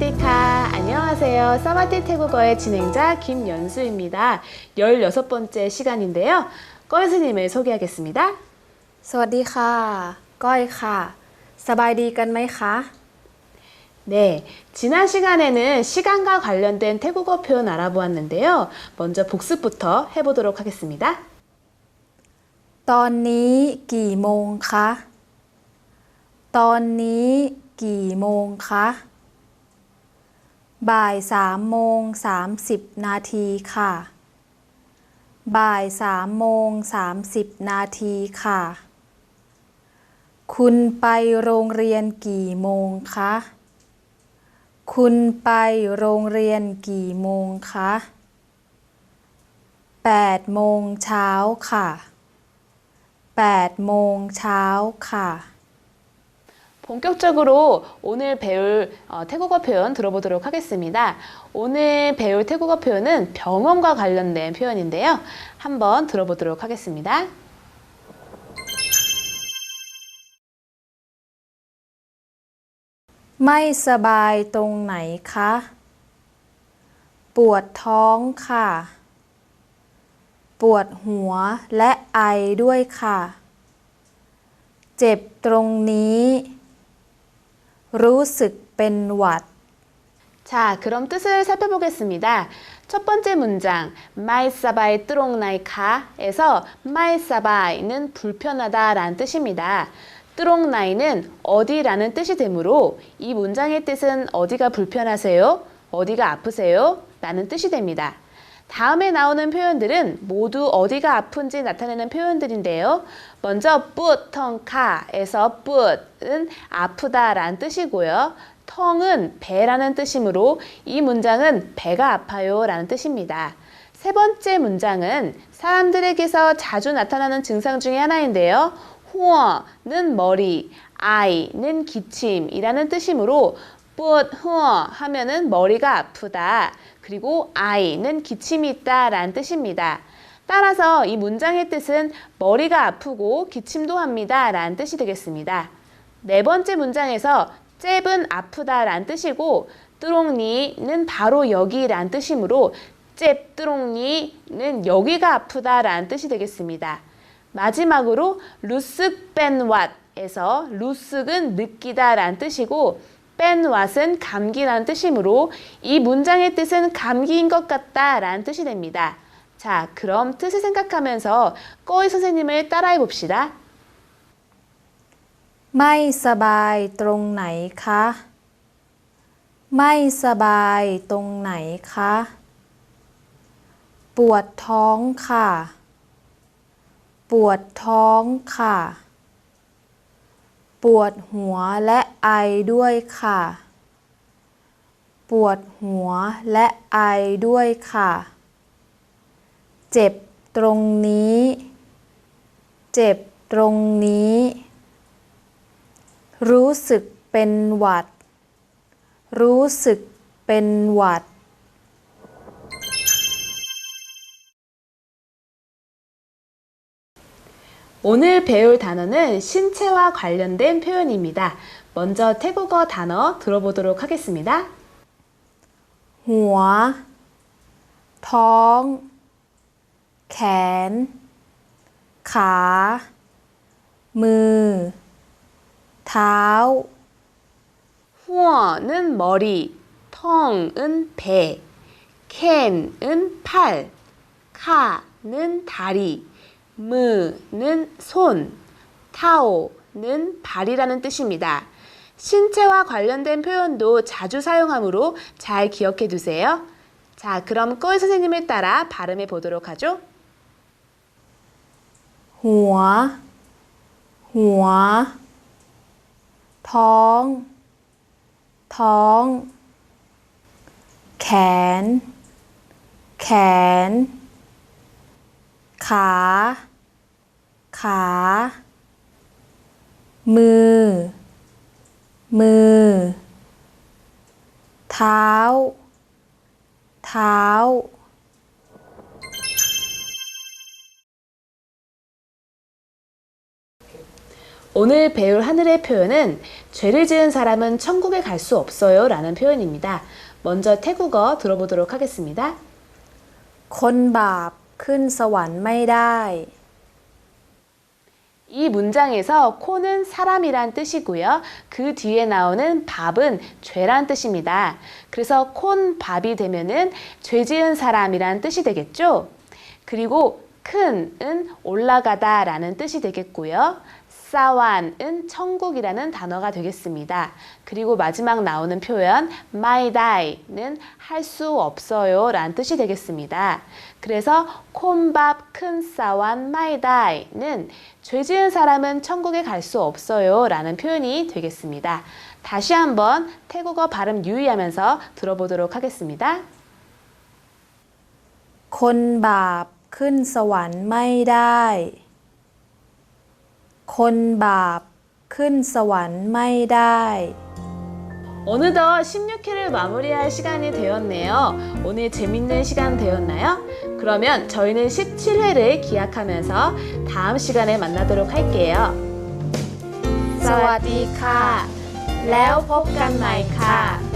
사와디카. 안녕하세요. 사와디 태국어의 진행자 김연수입니다. 16번째 시간인데요. 꺼이스님을 소개하겠습니다. สวัสดีค่ะ ก้อยค่ะ สบายดีกันไหมคะ 네. 지난 시간에는 시간과 관련된 태국어 표현 알아보았는데요. 먼저 복습부터 해보도록 하겠습니다. ตอนนี้กี่โมงคะ ตอนนี้กี่โมงคะ บ่ายสามโมงสามสิบนาทีค่ะ บ่ายสามโมงสามสิบนาทีค่ะ คุณไปโรงเรียนกี่โมงคะ คุณไปโรงเรียนกี่โมงคะแปดโมงเช้าค่ะ8โมงเช้าค่ะ 본격적으로 오늘 배울 어, 태국어 표현 들어보도록 하겠습니다. 오늘 배울 태국어 표현은 병원과 관련된 표현인데요. 한번 들어보도록 하겠습니다. ไม่สบายตรงไหนคะ ปวดท้องค่ะ ปวดหัวและไอด้วยค่ะ เจ็บตรงนี้ รู้สึกเป็นหวัด 자, 그럼 뜻을 살펴보겠습니다. 첫 번째 문장, 마이사바이 뚜롱나이카에서 마이사바이는 불편하다라는 뜻입니다. 뚜롱나이는 어디라는 뜻이 되므로 이 문장의 뜻은 어디가 불편하세요? 어디가 아프세요? 라는 뜻이 됩니다. 다음에 나오는 표현들은 모두 어디가 아픈지 나타내는 표현들인데요. 먼저 뿌텅카에서 뿌은 아프다라는 뜻이고요. 텅은 배라는 뜻이므로 이 문장은 배가 아파요라는 뜻입니다. 세 번째 문장은 사람들에게서 자주 나타나는 증상 중에 하나인데요. 후어는 머리, 아이는 기침이라는 뜻이므로 뿌 후어 하면은 머리가 아프다. 그리고 아이는 기침이 있다 라는 뜻입니다. 따라서 이 문장의 뜻은 머리가 아프고 기침도 합니다. 라는 뜻이 되겠습니다. 네 번째 문장에서 잽은 아프다 라는 뜻이고 뚜롱니는 바로 여기 라는 뜻이므로 잽 뚜롱니는 여기가 아프다 라는 뜻이 되겠습니다. 마지막으로 루쓱 뺀 왓에서 루쓱은 느끼다 라는 뜻이고 뺀왓은 감기라는 뜻이므로 이 문장의 뜻은 감기인 것 같다라는 뜻이 됩니다. 자, 그럼 뜻을 생각하면서 꺼이 선생님을 따라해 봅시다. ไม่สบายตรงไหนคะ ไม่สบายตรงไหนคะ ปวดท้องค่ะ ปวดท้องค่ะ ปวดหัวและไอด้วยค่ะ ปวดหัวและไอด้วยค่ะ เจ็บตรงนี้ เจ็บตรงนี้ รู้สึกเป็นหวัด รู้สึกเป็นหวัด 오늘 배울 단어는 신체와 관련된 표현입니다. 먼저 태국어 단어 들어보도록 하겠습니다. หัว ท้อง แขน ขา มือ เท้า 후어는 머리, 텅은 배, 캔은 팔, 카는 다리, 무는 손, 타오는 발이라는 뜻입니다. 신체와 관련된 표현도 자주 사용하므로 잘 기억해 두세요. 자, 그럼 꼬이 선생님을 따라 발음해 보도록 하죠. 우와, 우와, 텅, 텅, 캔, 캔, 가, 가, 무, 무, 다오, 다오. 오늘 배울 하늘의 표현은 죄를 지은 사람은 천국에 갈 수 없어요 라는 표현입니다. 먼저 태국어 들어보도록 하겠습니다. 건밥 ขึ้นสวรรค์ไม่ได้ 이 문장에서 코는 사람이란 뜻이고요. 그 뒤에 나오는 밥은 죄란 뜻입니다. 그래서 콘 밥이 되면은 죄 지은 사람이란 뜻이 되겠죠. 그리고 큰은 올라가다 라는 뜻이 되겠고요. 사완은 천국이라는 단어가 되겠습니다. 그리고 마지막 나오는 표현 my die는 할 수 없어요 라는 뜻이 되겠습니다. 그래서 콘밥 큰 사완 my die는 죄 지은 사람은 천국에 갈 수 없어요 라는 표현이 되겠습니다. 다시 한번 태국어 발음 유의하면서 들어보도록 하겠습니다. คนบาปขึ้นสวรรค์ไม่ได้ คนบาปขึ้นสวรรค์ไม่ได้ 어느덧 16회를 마무리할 시간이 되었네요. 오늘 재밌는 시간 되었나요? 그러면 저희는 17회를 기약하면서 다음 시간에 만나도록 할게요. สวัสดีค่ะ แล้วพบกันใหม่ค่ะ